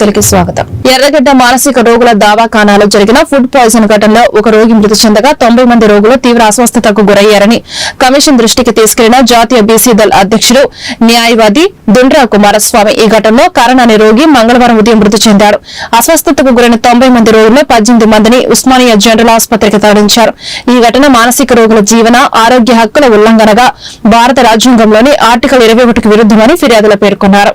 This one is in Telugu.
వార్తలకి స్వాగతం. ఎర్రగడ్డ మానసిక రోగుల దవాఖానాలో జరిగిన ఫుడ్ పాయిజన్ ఘటనలో ఒక రోగి మృతి చెందగా తొంభై మంది రోగులు తీవ్ర అస్వస్థతకు గురయ్యారని కమిషన్ దృష్టికి తీసుకెళ్ళిన జాతీయ బీసీ దళ్ అధ్యక్షుడు న్యాయవాది దుండ్రా కుమారస్వామి ఈ ఘటనలో కరణ్ అనే రోగి మంగళవారం ఉదయం మృతి చెందారు అస్వస్థతకు గురైన తొంభై మంది రోగుల్లో పద్దెనిమిది మందిని ఉస్మానియా జనరల్ ఆసుపత్రికి తరలించారు. ఈ ఘటన మానసిక రోగుల జీవన ఆరోగ్య హక్కుల ఉల్లంఘనగా భారత రాజ్యాంగంలోని ఆర్టికల్ ఇరవై ఒకటికి విరుద్దమని ఫిర్యాదులో పేర్కొన్నారు.